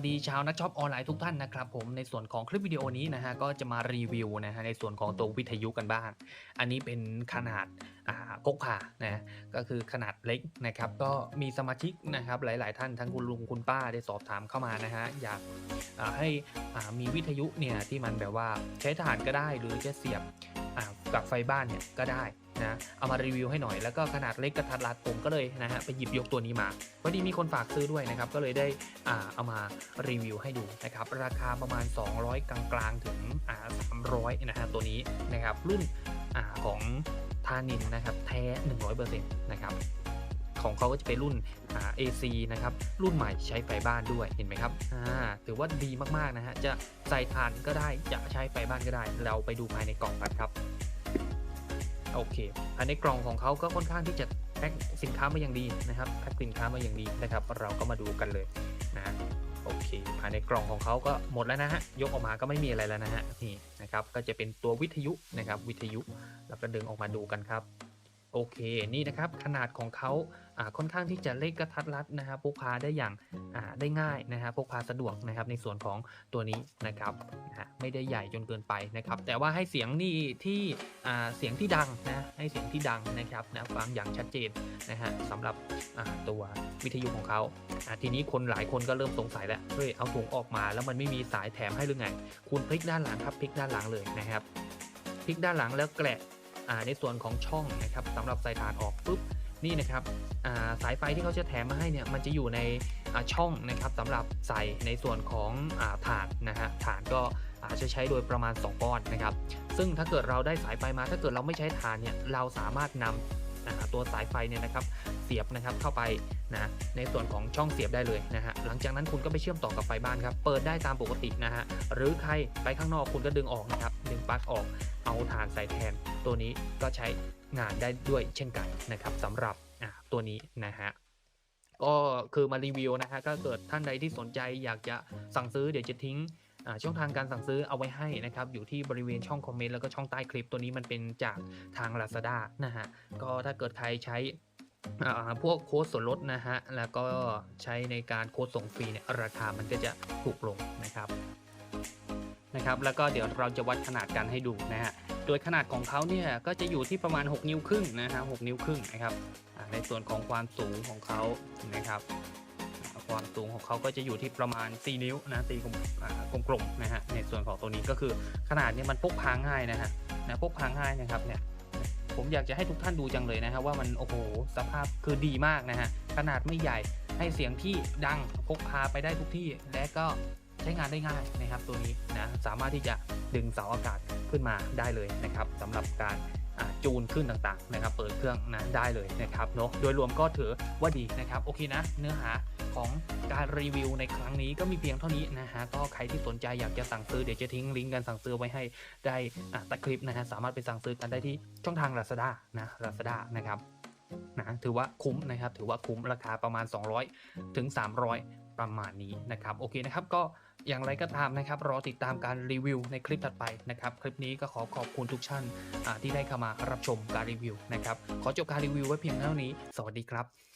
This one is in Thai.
วัสดีชาวนักช็อปออนไลน์ทุกท่านนะครับผมในส่วนของคลิปวิดีโอนี้นะฮะก็จะมารีวิวนะฮะในส่วนของตัววิทยุกันบ้าง อันนี้เป็นขนาดอ่าพกพานะก็คือขนาดเล็กนะครับก็มีสมาชิกนะครับหลาย ๆ ท่านทั้งคุณลุงคุณป้าได้สอบถามเข้ามานะฮะอยากให้อ่ามีวิทยุเนี่ยที่มันแบบว่าใช้ถ่านก็ได้หรือจะเสียบอ่ากับไฟบ้านเนี่ยก็ได้ นะเอามารีวิวให้หน่อยแล้วก็ขนาดเล็กกระทัดรัดผมก็เลยนะฮะไปหยิบยกตัวนี้มาพอดีมีคนฝากซื้อด้วยนะครับก็เลยได้อ่าเอามารีวิวให้ดูนะครับราคาประมาณ 200 กลางๆถึงอ่า300นะฮะตัวนี้นะครับรุ่นอ่าของทานินนะครับแท้ 100%นะครับของเขาก็จะเป็นรุ่นอ่า AC นะครับ รุ่นใหม่ใช้ไฟบ้านด้วย เห็นไหมครับอ่าถือว่าดีมาก ๆ นะฮะ จะใส่ถ่านก็ได้ จะใช้ไฟบ้านก็ได้ เราไปดูภายในกล่องกันครับ โอเคภายในกล่องของเขาก็ค่อนข้างที่จะแพ็คสินค้ามาอย่างดีนะครับแพ็คสินค้ามาอย่างดีนะครับ เราก็มาดูกันเลยนะโอเคภายในกล่องของเขาก็หมดแล้วนะฮะยกออกมาก็ไม่มีอะไรแล้วนะฮะนี่นะครับก็จะเป็นตัววิทยุนะครับวิทยุแล้วก็ดึงออกมาดูกันครับ โอเคนี่นะครับขนาดของเขาค่อนข้างที่จะเล็กกระทัดรัดนะครับพกพาได้อย่างได้ง่ายนะครับพกพาสะดวกนะครับในส่วนของตัวนี้นะครับไม่ได้ใหญ่จนเกินไปนะครับ แต่ว่าให้เสียงนี่ที่เสียงที่ดังนะให้เสียงที่ดังนะครับนะฟังอย่างชัดเจนนะฮะสำหรับตัววิทยุของเขาทีนี้คนหลายคนก็เริ่มสงสัยแล้วเฮ้ยเอาถุงออกมาแล้วมันไม่มีสายแถมให้หรือไง คุณพลิกด้านหลังครับพลิกด้านหลังเลยนะครับพลิกด้านหลังแล้วแกะ ในส่วนของช่องนะครับสำหรับใส่ถ่านออกปุ๊บนี่นะครับาสายไฟที่เขาจะแถมมาให้เนี่ยมันจะอยู่ในช่องนะครับสำหรับใส่ในส่วนของอ่าถ่านนะฮะถ่านก็อาจจะใช้โดยประมาณ 2 ก้อนนะครับ ซึ่งถ้าเกิดเราได้สายไฟมา ถ้าเกิดเราไม่ใช้ถ่านเนี่ยเราสามารถนำตัวสายไฟเนี่ยนะครับเสียบนะครับเข้าไปนะในส่วนของช่องเสียบได้เลยนะฮะหลังจากนั้นคุณก็ไปเชื่อมต่อกับไฟบ้านครับเปิดได้ตามปกตินะฮะหรือใครไปข้างนอกคุณก็ดึงออกนะครับดึงปลั๊กออกเอาถ่านใส่แทน ตัวนี้ก็ใช้งานได้ด้วยเช่นกันนะครับสำหรับตัวนี้นะฮะก็คือมารีวิวนะฮะก็เกิดท่านใดที่สนใจอยากจะสั่งซื้อเดี๋ยวจะทิ้งช่องทางการสั่งซื้อเอาไว้ให้นะครับอยู่ที่บริเวณช่องคอมเมนต์แล้วก็ช่องใต้คลิปตัวนี้มันเป็นจากทาง Lazada นะฮะก็ถ้าเกิดใครใช้พวกโค้ดส่วนลดนะฮะแล้วก็ใช้ในการโค้ดส่งฟรีเนี่ยราคามันก็จะถูกลงนะครับนะครับแล้วก็เดี๋ยวเราจะวัดขนาดกันให้ดูนะฮะ ดยขนาดของเขาเนี่ยก็จะอยู่ที่ประมาณ 6 นิ้วครึ่งนะฮะ6นิ้วครึ่งนะครับในส่วนของความสูงของเขานะครับความสูงของเขาก็จะอยู่ที่ประมาณ 4 นิ้วนะตีกลมกลมๆนะฮะในส่วนของตัวนี้ก็คือขนาดเนี้มันพกพาง่ายนะฮะนะพกพาง่ายนะครับเนี่ยผมอยากจะให้ทุกท่านดูจังเลยนะฮะว่ามันโอ้โหสภาพคือดีมากนะฮะขนาดไม่ใหญ่ให้เสียงที่ดังพกพาไปได้ทุกที่และก็ ใช้งานได้ง่ายนะครับตัวนี้นะสามารถที่จะดึงเสาอากาศขึ้นมาได้เลยนะครับสำหรับการจูนขึ้นต่างๆนะครับเปิดเครื่องนะได้เลยนะครับเนาะโดยรวมก็ถือว่าดีนะครับโอเคนะ เนื้อหาของการรีวิวในครั้งนี้ก็มีเพียงเท่านี้นะฮะก็ใครที่สนใจอยากจะสั่งซื้อเดี๋ยวจะทิ้งลิงก์การสั่งซื้อไว้ให้ได้อ่าใต้คลิปนะฮะสามารถไปสั่งซื้อกันได้ที่ช่องทาง Lazada นะ Lazada นะครับนะถือว่าคุ้มนะครับถือว่าคุ้มราคาประมาณ 200 ถึง 300 ประมาณนี้นะครับโอเคนะครับก็ อย่างไรก็ตามนะครับ รอติดตามการรีวิวในคลิปถัดไปนะครับ คลิปนี้ก็ขอขอบคุณทุกท่านที่ได้เข้ามารับชมการรีวิวนะครับ ขอจบการรีวิวไว้เพียงเท่านี้ สวัสดีครับ